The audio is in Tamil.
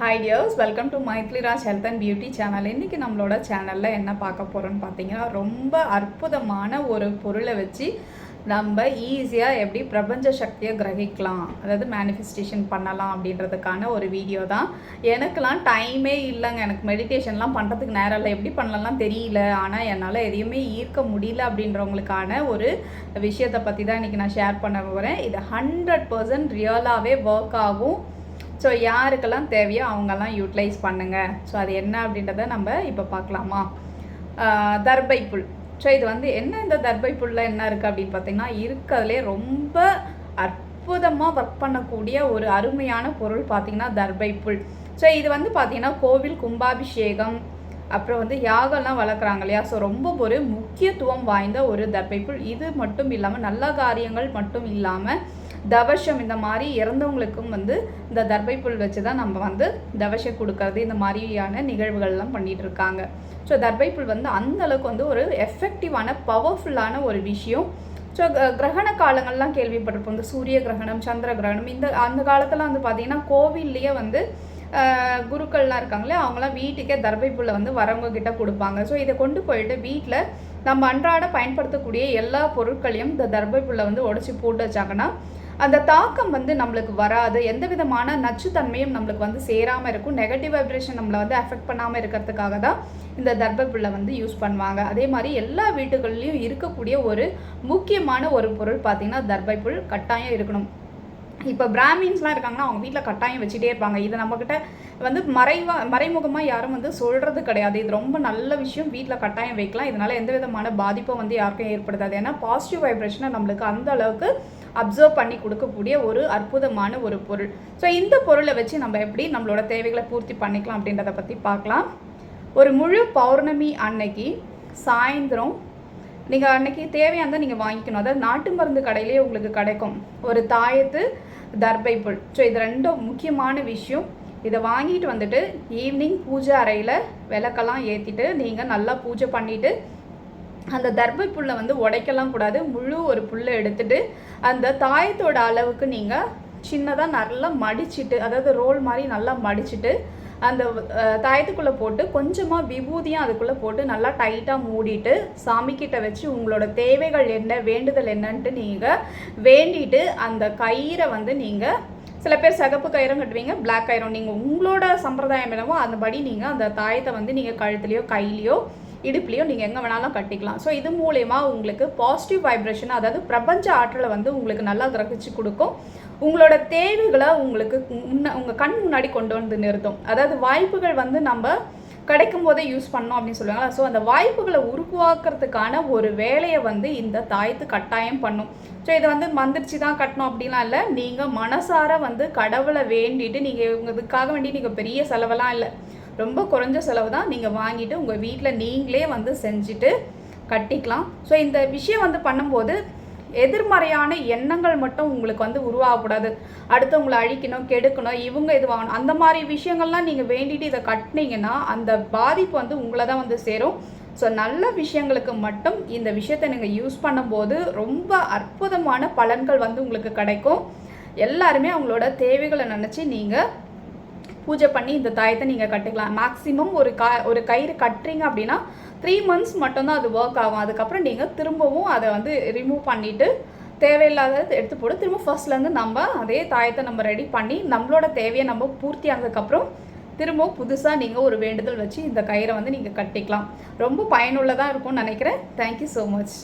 Hi dears welcome to Mythiliraj health and beauty channel இன்றைக்கி நம்மளோட சேனலில் என்ன பார்க்க போகிறோன்னு பார்த்தீங்கன்னா ரொம்ப அற்புதமான ஒரு பொருளை வச்சு நம்ம ஈஸியாக எப்படி பிரபஞ்ச சக்தியை கிரகிக்கலாம் அதாவது மேனிஃபெஸ்டேஷன் பண்ணலாம் அப்படின்றதுக்கான ஒரு வீடியோ தான். எனக்கெலாம் டைமே இல்லைங்க. எனக்கு மெடிடேஷன்லாம் பண்ணுறதுக்கு நேரம் இல்லை. எப்படி பண்ணலாம் தெரியல. ஆனால் என்னால் எதையுமே ஈர்க்க முடியல அப்படின்றவங்களுக்கான ஒரு விஷயத்தை பற்றி தான் இன்றைக்கி நான் ஷேர் பண்ண போகிறேன் இது ஹண்ட்ரட் பர்சன்ட் ரியலாகவே ஒர்க் ஆகும். ஸோ யாருக்கெல்லாம் தேவையோ அவங்கெல்லாம் யூட்டிலைஸ் பண்ணுங்கள் ஸோ அது என்ன அப்படின்றத நம்ம இப்போ பார்க்கலாமா? தர்பை புல். ஸோ இது வந்து என்ன இந்த தர்பை புல்லில் என்ன இருக்குது அப்படின்னு பார்த்தீங்கன்னா இருக்கிறதுலே ரொம்ப அற்புதமாக ஒர்க் பண்ணக்கூடிய ஒரு அருமையான பொருள் பார்த்தீங்கன்னா தர்பை புல். ஸோ இது வந்து பார்த்தீங்கன்னா கோவில் கும்பாபிஷேகம் அப்புறம் வந்து யாகம்லாம் வளர்க்குறாங்க இல்லையா? ஸோ ரொம்ப ஒரு முக்கியத்துவம் வாய்ந்த ஒரு தர்பை புல். இது மட்டும் இல்லாமல் நல்ல காரியங்கள் மட்டும் இல்லாமல் தவஷம் இந்த மாதிரி இறந்தவங்களுக்கும் வந்து இந்த தர்பை புல் வச்சு தான் நம்ம வந்து தவஷம் கொடுக்கறது இந்த மாதிரியான நிகழ்வுகள்லாம் பண்ணிகிட்டு இருக்காங்க. ஸோ தர்பை புல் வந்து அந்த அளவுக்கு வந்து ஒரு எஃபெக்டிவான பவர்ஃபுல்லான ஒரு விஷயம். ஸோ கிரகண காலங்கள்லாம் கேள்விப்பட்டிருப்போம். இந்த சூரிய கிரகணம் சந்திர கிரகணம் இந்த அந்த காலத்தில் வந்து பார்த்தீங்கன்னா கோவில்லையே வந்து குருக்கள்லாம் இருக்காங்களே அவங்களாம் வீட்டுக்கே தர்பை புல்லை வந்து வரவங்க கிட்ட கொடுப்பாங்க. ஸோ இதை கொண்டு போயிட்டு வீட்டில் நம்ம அன்றாட பயன்படுத்தக்கூடிய எல்லா பொருட்களையும் இந்த தர்பை புல்லை வந்து உடச்சி போட்டு வச்சாங்கன்னா அந்த தாக்கம் வந்து நம்மளுக்கு வராது. எந்த விதமான நச்சுத்தன்மையும் நம்மளுக்கு வந்து சேராமல் இருக்கும். நெகட்டிவ் வைப்ரேஷன் நம்மளை வந்து அஃபெக்ட் பண்ணாமல் இருக்கிறதுக்காக தான் இந்த தர்பப்புல்லை வந்து யூஸ் பண்ணுவாங்க. அதே மாதிரி எல்லா வீட்டுகள்லையும் இருக்கக்கூடிய ஒரு முக்கியமான ஒரு பொருள் பார்த்தீங்கன்னா தர்பைப்புல் கட்டாயம் இருக்கணும். இப்போ பிராமின்ஸ்லாம் இருக்காங்கன்னா அவங்க வீட்டில் கட்டாயம் வச்சுட்டே இருப்பாங்க. இதை நம்மக்கிட்ட வந்து மறைவா மறைமுகமாக யாரும் வந்து சொல்கிறது கிடையாது. இது ரொம்ப நல்ல விஷயம். வீட்டில் கட்டாயம் வைக்கலாம். இதனால் எந்த விதமான பாதிப்பும் வந்து யாருக்கும் ஏற்படுத்தாது. ஏன்னா பாசிட்டிவ் வைப்ரேஷனை நம்மளுக்கு அந்த அளவுக்கு அப்சர்வ் பண்ணி கொடுக்கக்கூடிய ஒரு அற்புதமான ஒரு பொருள். ஸோ இந்த பொருளை வச்சு நம்ம எப்படி நம்மளோட தேவைகளை பூர்த்தி பண்ணிக்கலாம் அப்படின்றத பற்றி பார்க்கலாம். ஒரு முழு பௌர்ணமி அன்னைக்கு சாயந்தரம் நீங்கள் அன்னைக்கு தேவையானதை நீங்கள் வாங்கிக்கணும். அதாவது நாட்டு மருந்து கடையிலேயே உங்களுக்கு கிடைக்கும். ஒரு தாயத்து தர்பை புல். ஸோ இது ரெண்டும் முக்கியமான விஷயம். இதை வாங்கிட்டு வந்துட்டு ஈவினிங் பூஜை அறையில் விளக்கெல்லாம் ஏற்றிட்டு நீங்கள் நல்லா பூஜை பண்ணிவிட்டு அந்த தர்பை புல்லை வந்து உடைக்கலாம் கூடாது. முழு ஒரு புல்லை எடுத்துட்டு அந்த தாயத்தோட அளவுக்கு நீங்கள் சின்னதாக நல்லா மடிச்சிட்டு அதாவது ரோல் மாதிரி நல்லா மடிச்சிட்டு அந்த தாயத்துக்குள்ளே போட்டு கொஞ்சமாக விபூதியும் அதுக்குள்ளே போட்டு நல்லா டைட்டாக மூடிட்டு சாமிக்கிட்ட வச்சு உங்களோட தேவைகள் என்ன வேண்டுதல் என்னன்ட்டு நீங்கள் வேண்டிட்டு அந்த கயிறை வந்து நீங்கள் சில பேர் சிகப்பு கயிறும் கட்டுவீங்க பிளாக் கயிறும். நீங்கள் உங்களோட சம்பிரதாயம் என்னவோ அந்தபடி நீங்கள் அந்த தாயத்தை வந்து நீங்கள் கழுத்துலையோ கையிலையோ இடுப்புலையோ நீங்கள் எங்கே வேணாலும் கட்டிக்கலாம். ஸோ இது மூலயமா உங்களுக்கு பாசிட்டிவ் வைப்ரேஷன் அதாவது பிரபஞ்ச ஆற்றலை வந்து உங்களுக்கு நல்லா கிரகிச்சு கொடுக்கும். உங்களோட தேவைகளை உங்களுக்கு முன்ன உங்கள் கண் முன்னாடி கொண்டு வந்து நிறுத்தும். அதாவது வாய்ப்புகள் வந்து நம்ம கிடைக்கும் போதே யூஸ் பண்ணோம் அப்படின்னு சொல்லுவாங்களா? ஸோ அந்த வாய்ப்புகளை உருவாக்குறதுக்கான ஒரு வேலையை வந்து இந்த தாயத்து கட்டாயம் பண்ணும். ஸோ இதை வந்து மந்திரிச்சு தான் கட்டணும் அப்படிலாம் இல்லை. நீங்கள் மனசார வந்து கடவுளை வேண்டிட்டு நீங்கள் இதுக்காக வேண்டி நீங்கள் பெரிய செலவெல்லாம் இல்லை. ரொம்ப குறைஞ்ச செலவு தான் நீங்கள் வாங்கிட்டு உங்கள் வீட்டில் நீங்களே வந்து செஞ்சுட்டு கட்டிக்கலாம். ஸோ இந்த விஷயம் வந்து பண்ணும்போது எதிர்மறையான எண்ணங்கள் மட்டும் உங்களுக்கு வந்து உருவாகக்கூடாது. அடுத்தவங்களை அழிக்கணும் கெடுக்கணும் இவங்க இது வாங்கணும். அந்த மாதிரி விஷயங்கள்லாம் நீங்கள் வேண்டிட்டு இதை கட்டினீங்கன்னா அந்த பாதிப்பு வந்து உங்களை தான் வந்து சேரும். ஸோ நல்ல விஷயங்களுக்கு மட்டும் இந்த விஷயத்தை நீங்கள் யூஸ் பண்ணும்போது ரொம்ப அற்புதமான பலன்கள் வந்து உங்களுக்கு கிடைக்கும். எல்லாருமே அவங்களோட தேவைகளை நினச்சி நீங்கள் பூஜை பண்ணி இந்த தாயத்தை நீங்கள் கட்டிக்கலாம். மேக்ஸிமம் ஒரு கா ஒரு கயிறு கட்டுறீங்க அப்படின்னா த்ரீ மந்த்ஸ் மட்டும்தான் அது ஒர்க் ஆகும். அதுக்கப்புறம் நீங்கள் திரும்பவும் அதை வந்து ரிமூவ் பண்ணிவிட்டு தேவையில்லாதது எடுத்து போட்டு திரும்ப ஃபர்ஸ்ட்லேருந்து நம்ம அதே தாயத்தை நம்ம ரெடி பண்ணி நம்மளோட தேவையை நம்ம பூர்த்தி ஆனதுக்கப்புறம் திரும்பவும் புதுசாக நீங்கள் ஒரு வேண்டுதல் வச்சு இந்த கயிறை வந்து நீங்கள் கட்டிக்கலாம். ரொம்ப பயனுள்ளதாக இருக்கும்னு நினைக்கிறேன். Thank you so much